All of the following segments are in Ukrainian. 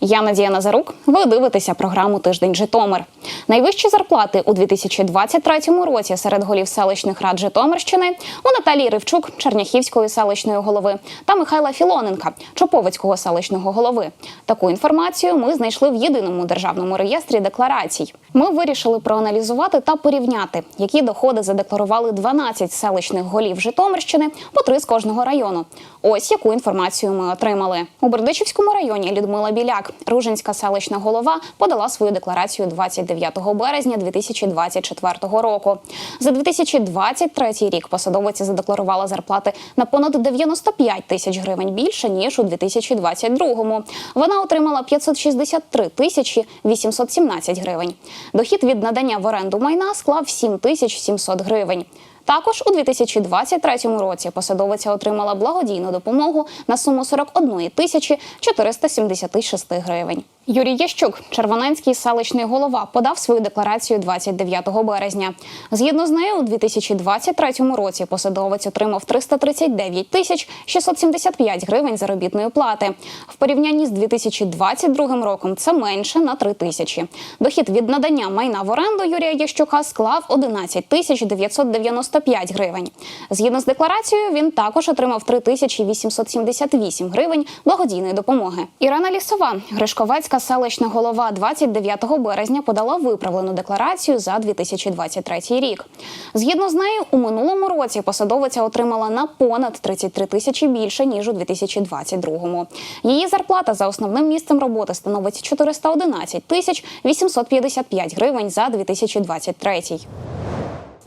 Я Надія Назарук. Ви дивитеся програму Тиждень Житомир. Найвищі зарплати у 2023 році серед голів селищних рад Житомирщини у Наталії Ривчук, Черняхівської селищної голови, та Михайла Філоненка, Чоповицького селищного голови. Таку інформацію ми знайшли в єдиному державному реєстрі декларацій. Ми вирішили проаналізувати та порівняти, які доходи задекларували 12 селищних голів Житомирщини по три з кожного району. Ось яку інформацію ми отримали у Бердичівському районі. Людмила Біляк, Ружинська селищна голова, подала свою декларацію 29 березня 2024 року. За 2023 рік посадовиці задекларувала зарплати на понад 95 тисяч гривень більше ніж у 2022-му. Вона отримала 563 тисячі 817 гривень. Дохід від надання в оренду майна склав 7 тисяч 700 гривень. Також у 2023 році посадовиця отримала благодійну допомогу на суму 41 тисячі 476 гривень. Юрій Ящук, Червоненський селищний голова, подав свою декларацію 29 березня. Згідно з нею, у 2023 році посадовець отримав 339 тисяч 675 гривень заробітної плати. В порівнянні з 2022 роком це менше на 3 тисячі. Дохід від надання майна в оренду Юрія Ящука склав 11 тисяч 995 гривень. Згідно з декларацією, він також отримав 3 тисячі 878 гривень благодійної допомоги. Ірина Лісова, Гришковецька селищна голова 29 березня подала виправлену декларацію за 2023 рік. Згідно з нею, у минулому році посадовиця отримала на понад 33 тисячі більше ніж у 2022-му. Її зарплата за основним місцем роботи становить 411 тисяч 855 гривень за 2023.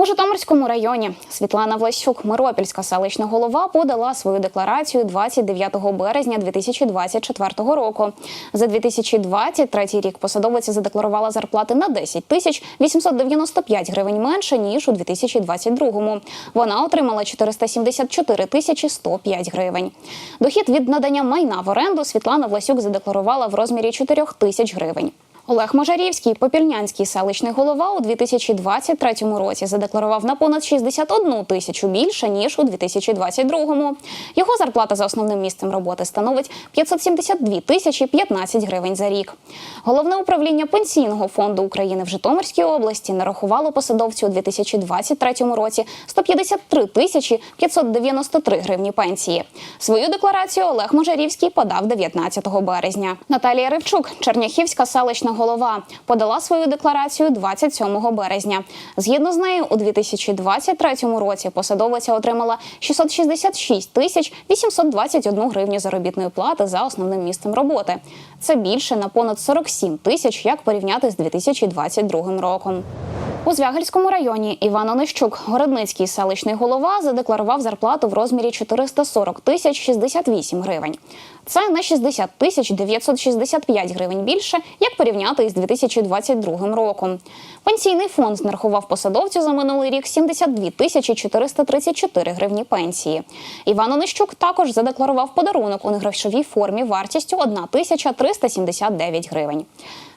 У Житомирському районі Світлана Влащук, Миропільська селищна голова, подала свою декларацію 29 березня 2024 року. За 2023 рік посадовиця задекларувала зарплати на 10 тисяч 895 гривень менше ніж у 2022-му. Вона отримала 474 тисячі 105 гривень. Дохід від надання майна в оренду Світлана Власюк задекларувала в розмірі 4 тисяч гривень. Олег Можарівський, Попільнянський селищний голова у 2023 році задекларував на понад 61 тисячу більше ніж у 2022-му. Його зарплата за основним місцем роботи становить 572 тисячі 15 гривень за рік. Головне управління пенсійного фонду України в Житомирській області нарахувало посадовцю у 2023 році 153 тисячі 593 гривні пенсії. Свою декларацію Олег Можарівський подав 19 березня. Наталія Ривчук, Черняхівська селищна голова, подала свою декларацію 27 березня. Згідно з нею, у 2023 році посадовиця отримала 666 тисяч 821 гривню заробітної плати за основним місцем роботи. Це більше на понад 47 тисяч, як порівняти з 2022 роком. У Звягельському районі Іван Онищук, Городницький селищний голова, задекларував зарплату в розмірі 440 тисяч 68 гривень. Це на 60 тисяч 965 гривень більше, як порівняти із 2022 роком. Пенсійний фонд нарахував посадовцю за минулий рік 72 тисячі 434 гривні пенсії. Іван Онищук також задекларував подарунок у негрошовій формі вартістю 1 тисяча 379 гривень.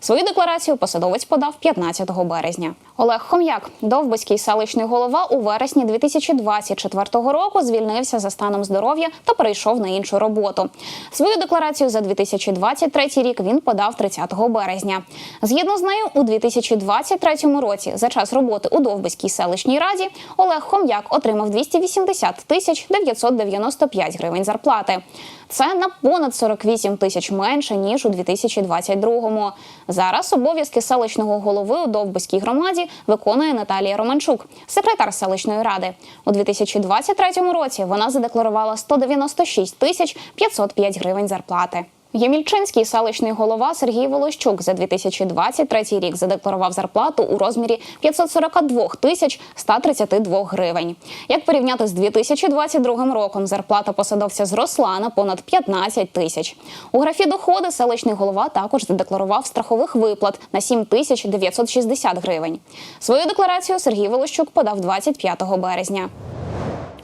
Свою декларацію посадовець подав 15 березня. Олег Хом'як, Довбиський селищний голова, у вересні 2024 року звільнився за станом здоров'я та перейшов на іншу роботу. Свою декларацію за 2023 рік він подав 30 березня. Згідно з нею, у 2023 році за час роботи у Довбиській селищній раді Олег Хом'як отримав 280 тисяч 995 гривень зарплати. Це на понад 48 тисяч менше ніж у 2022-му. Зараз обов'язки селищного голови у Довбиській громаді виконує Наталія Романчук, секретар селищної ради. У 2023 році вона задекларувала 196 тисяч 505 гривень зарплати. Ємільчинський селищний голова Сергій Волощук за 2023 рік задекларував зарплату у розмірі 542 тисяч 132 гривень. Як порівняти з 2022 роком, зарплата посадовця зросла на понад 15 тисяч. У графі доходи селищний голова також задекларував страхових виплат на 7 тисяч 960 гривень. Свою декларацію Сергій Волощук подав 25 березня.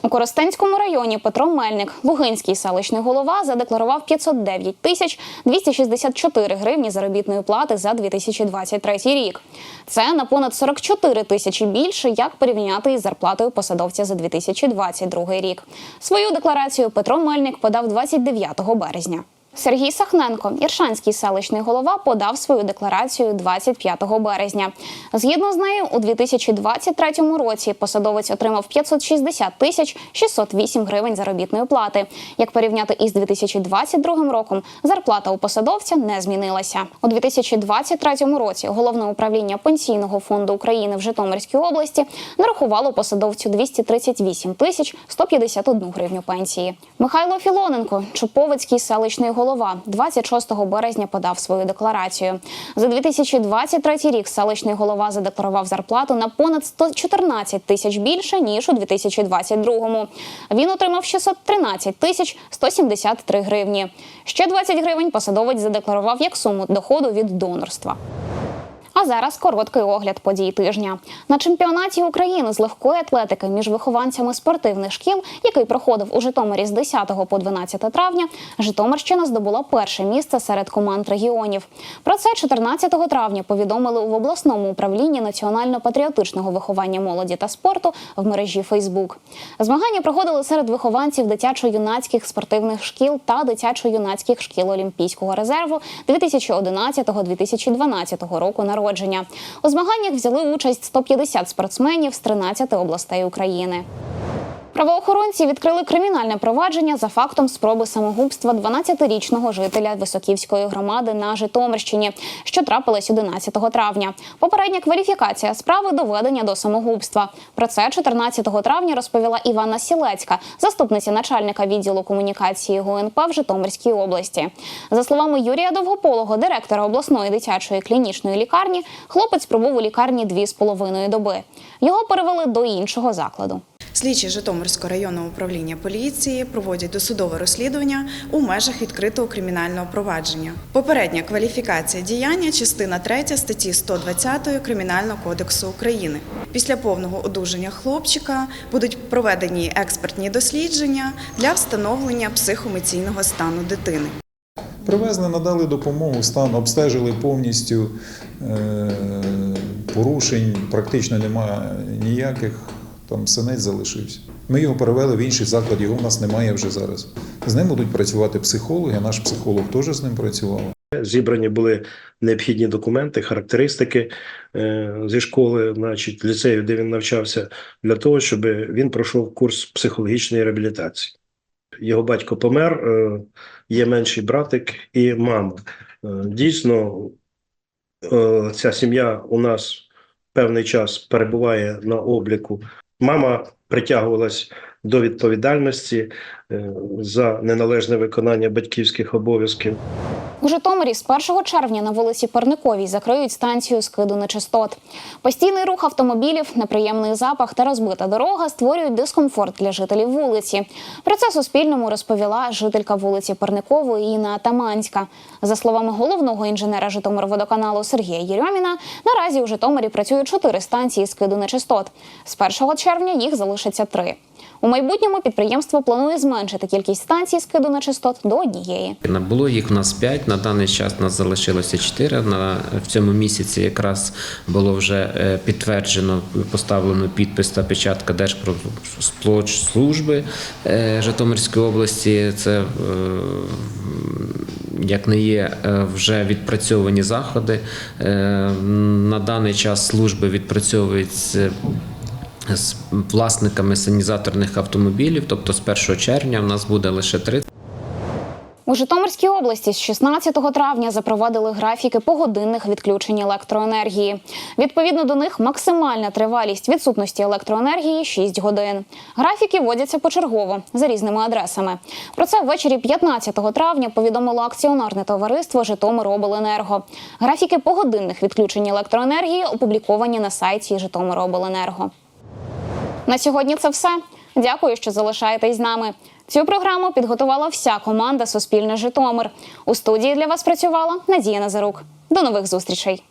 У Коростенському районі Петро Мельник, Лугинський селищний голова, задекларував 509 тисяч 264 гривні заробітної плати за 2023 рік. Це на понад 44 тисячі більше, як порівняти із зарплатою посадовця за 2022 рік. Свою декларацію Петро Мельник подав 29 березня. Сергій Сахненко, Іршанський селищний голова, подав свою декларацію 25 березня. Згідно з нею, у 2023 році посадовець отримав 560 тисяч 608 гривень заробітної плати. Як порівняти із 2022 роком, зарплата у посадовця не змінилася. У 2023 році головне управління пенсійного фонду України в Житомирській області нарахувало посадовцю 238 тисяч 151 гривню пенсії. Михайло Філоненко, Чуповицький селищний голова, 26 березня подав свою декларацію. За 2023 рік селищний голова задекларував зарплату на понад 114 тисяч більше ніж у 2022-му. Він отримав 613 тисяч 173 гривні. Ще 20 гривень посадовець задекларував як суму доходу від донорства. А зараз короткий огляд подій тижня. На чемпіонаті України з легкої атлетики між вихованцями спортивних шкіл, який проходив у Житомирі з 10 по 12 травня, Житомирщина здобула перше місце серед команд регіонів. Про це 14 травня повідомили в обласному управлінні національно-патріотичного виховання молоді та спорту в мережі Фейсбук. Змагання проходили серед вихованців дитячо-юнацьких спортивних шкіл та дитячо-юнацьких шкіл Олімпійського резерву 2011-2012 року народження. У змаганнях взяли участь 150 спортсменів з 13 областей України. Правоохоронці відкрили кримінальне провадження за фактом спроби самогубства 12-річного жителя Високівської громади на Житомирщині, що трапилось 11 травня. Попередня кваліфікація справи доведення до самогубства. Про це 14 травня розповіла Івана Сілецька, заступниця начальника відділу комунікації ГУНП в Житомирській області. За словами Юрія Довгополого, директора обласної дитячої клінічної лікарні, хлопець пробув у лікарні дві з половиною доби. Його перевели до іншого закладу. Слідчі Житомирського районного управління поліції проводять досудове розслідування у межах відкритого кримінального провадження. Попередня кваліфікація діяння, частина 3 статті 120 Кримінального кодексу України. Після повного одужання хлопчика будуть проведені експертні дослідження для встановлення психоемоційного стану дитини. Привезли, надали допомогу, стан обстежили повністю е, порушень, практично немає ніяких. Там синець залишився. Ми його перевели в інший заклад, його в нас немає вже зараз. З ним будуть працювати психологи, наш психолог теж з ним працював. Зібрані були необхідні документи, характеристики е, зі школи, значить, ліцею, де він навчався, для того, щоб він пройшов курс психологічної реабілітації. Його батько помер, е, є менший братик і мама. Е, Дійсно, ця сім'я у нас певний час перебуває на обліку. Мама притягувалась до відповідальності е, за неналежне виконання батьківських обов'язків. У Житомирі з 1 червня на вулиці Парниковій закриють станцію скиду нечистот. Постійний рух автомобілів, неприємний запах та розбита дорога створюють дискомфорт для жителів вулиці. Про це Суспільному розповіла жителька вулиці Парникової Інна Атаманська. За словами головного інженера Житомирводоканалу Сергія Єрьоміна, наразі у Житомирі працюють чотири станції скиду нечистот. З 1 червня їх залишиться три. У майбутньому підприємство планує зменшити кількість станцій скиду нечистот до однієї. На- Було їх у нас 5, на даний час у нас залишилося 4. На, в цьому місяці якраз було вже е, підтверджено, поставлено підпис та печатка Держпродслужби е, Житомирської області. Це е, як не є вже відпрацьовані заходи. На даний час служби відпрацьовують з власниками санізаторних автомобілів, тобто з 1 червня в нас буде лише три У Житомирській області з 16 травня запровадили графіки погодинних відключень електроенергії. Відповідно до них максимальна тривалість відсутності електроенергії 6 годин. Графіки вводяться почергово за різними адресами. Про це ввечері 15 травня повідомило акціонарне товариство Житомиробленерго. Графіки погодинних відключень електроенергії опубліковані на сайті Житомиробленерго. На сьогодні це все. Дякую, що залишаєтесь з нами. Цю програму підготувала вся команда Суспільне Житомир. У студії для вас працювала Надія Назарук. До нових зустрічей.